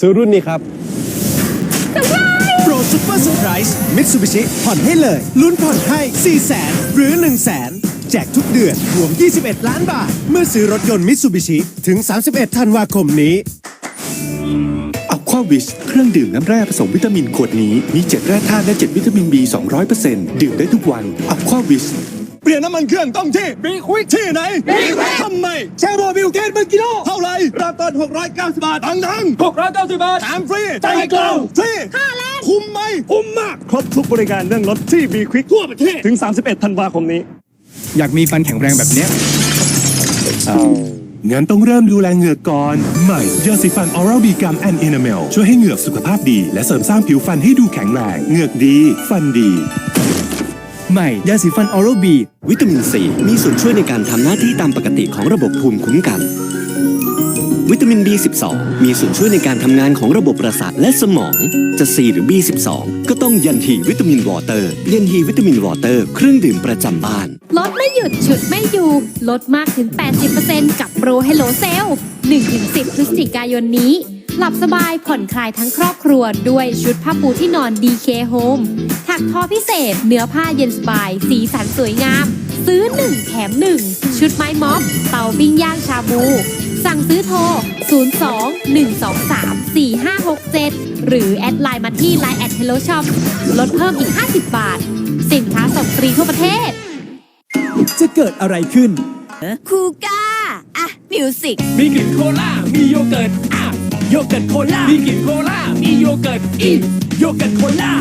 ซื้อรุ่นนี้ครับโปรซุปเปอร์เซอร์ไพรส์มิตซูบิชิผ่อนให้เลย ลุ้นผ่อนให้ 4 0 0แสนหรือ 1 0 0 0 0แสนแจกทุกเดือน รวม 21 ล้านบาท เมื่อซื้อรถยนต์มิตซูบิชิถึง 31 ธันวาคมนี้อควาวิชเครื่องดื่มน้ำแร่ผสมวิตามินขวดนี้ มีเจ็ดแร่ธาตุและเจ็ดวิตามิน B 200%ดื่มได้ทุกวันอควาวิชเปลี่ยนน้ำมันเครื่องต้องที่บีควิกที่ไหนบีควิกทำไมแชร์โบบิลเกตเป็นกิโล น 690 บาททั้งทั้ง690 บาทแถมฟรีใจกลางฟรีค่าแรงคุ้มไหมคุ้มมาก ครบทุกบริการเรื่องรถที่บีควิกทั่วประเทศ ถึง 31 ธันวาคมนี้ อยากมีฟันแข็งแรงแบบเนี้ยงั้นต้องเริ่มดูแลเหงือกก่อน ใหม่ยาสีฟันออรัลบีกัมแอนด์เอนาเมลช่วยให้เหงือกสุขภาพดี และเสริมสร้างผิวฟันให้ดูแข็งแรง เหงือกดี ฟันดีใหม่ยาสีฟันออโรบี วิตามินซีมีส่วนช่วยในการทำหน้าที่ตามปกติของระบบภูมิคุ้มกัน วิตามิน B12 มีส่วนช่วยในการทำงานของระบบประสาทและสมอง จะ C หรือ B12 ก็ต้องยันฮีวิตามินวอเตอร์ ยันฮีวิตามินวอเตอร์ เครื่องดื่มประจำบ้าน ลดไม่หยุดฉุดไม่อยู่ ลดมากถึง 80%กับโปร Hello Sale 1-10 พฤศจิกายนนี้ หลับสบายผ่อนคลายทั้งครอบครัว ด้วยชุดผ้าปูที่นอน DK Home ถักทอพิเศษ เนื้อผ้าเย็นสบาย สีสันสวยงาม ซื้อ 1 แถม 1 ชุดไม้ม็อบเตาปิ้งย่างชาบู สั่งซื้อโทร 02 123 4567 หรือแอดไลน์มาที่ Line แอด Hello Shop ลดเพิ่มอีก 50 บาท สินค้าส่งฟรีทั่วประเทศ จะเกิดอะไรขึ้น คูก้า อะ มิวสิก มีกลิ่นโคลา มีโยเกิร์ตอะโยเกิร์ตโคลา มีกลิ่นโคลา มีโยเกิร์ตอีโยเกิร์ตโคลา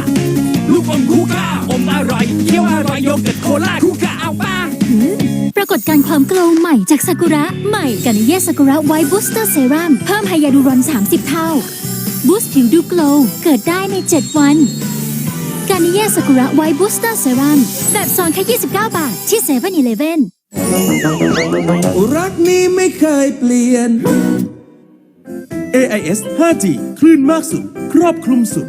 ลูกอมคูก้า อมอร่อย เคี้ยวอร่อยโยเกิร์ตโคลาคูก้าเอา ปรากฏการณ์ความโกลว์ใหม่จากซากุระ ใหม่กันเย่ซากุระไวท์บูสเตอร์เซรั่มเพิ่มไฮยาลูรอน 30 เท่า บูสต์ผิวดูโกลว์เกิดได้ใน 7 วันกานิเย่ซากุระไวท์บูสเตอร์เซรั่มแบบซองแค่ 29 บาท ที่7 e เ e ่ e อเรักนี้ไม่เคยเปลี่ยน AIS 5G คลื่นมากสุด ครอบคลุมสุด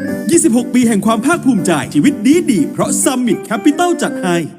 26 ปีแห่งความภาคภูมิใจชีวิตดีดี เพราะ Summit Capital จัดให้